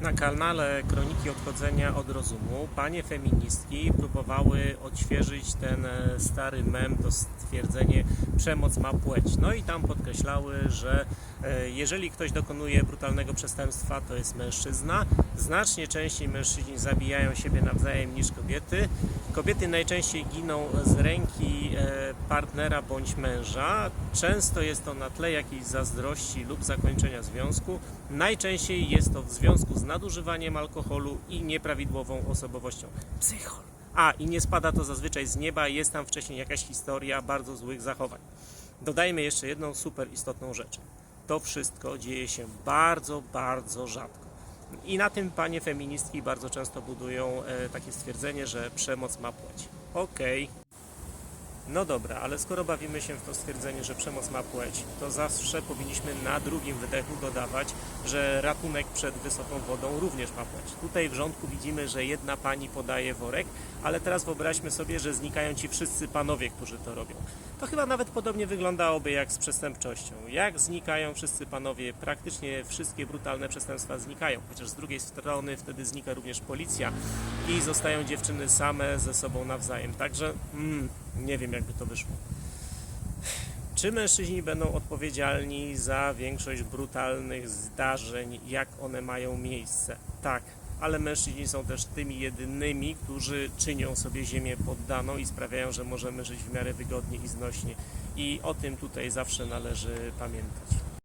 Na kanale Kroniki Odchodzenia od Rozumu panie feministki próbowały odświeżyć ten e, stary mem, to stwierdzenie przemoc ma płeć. No i tam podkreślały, że e, jeżeli ktoś dokonuje brutalnego przestępstwa, to jest mężczyzna. Znacznie częściej mężczyźni zabijają siebie nawzajem niż kobiety. Kobiety najczęściej giną z ręki e, partnera bądź męża. Często jest to na tle jakiejś zazdrości lub zakończenia związku. Najczęściej jest to w związku z nadużywaniem alkoholu i nieprawidłową osobowością. Psychol. A, i nie spada to zazwyczaj z nieba, jest tam wcześniej jakaś historia bardzo złych zachowań. Dodajmy jeszcze jedną super istotną rzecz. To wszystko dzieje się bardzo, bardzo rzadko. I na tym panie feministki bardzo często budują e, takie stwierdzenie, że przemoc ma płeć. Okej. No dobra, ale skoro bawimy się w to stwierdzenie, że przemoc ma płeć, to zawsze powinniśmy na drugim wydechu dodawać, że ratunek przed wysoką wodą również ma płeć. Tutaj w rządku widzimy, że jedna pani podaje worek, ale teraz wyobraźmy sobie, że znikają ci wszyscy panowie, którzy to robią. To chyba nawet podobnie wyglądałoby jak z przestępczością. Jak znikają wszyscy panowie, praktycznie wszystkie brutalne przestępstwa znikają, chociaż z drugiej strony wtedy znika również policja i zostają dziewczyny same ze sobą nawzajem. Także mm, nie wiem, jakby to wyszło. Czy mężczyźni będą odpowiedzialni za większość brutalnych zdarzeń, jak one mają miejsce? Tak, ale mężczyźni są też tymi jedynymi, którzy czynią sobie ziemię poddaną i sprawiają, że możemy żyć w miarę wygodnie i znośnie. I o tym tutaj zawsze należy pamiętać.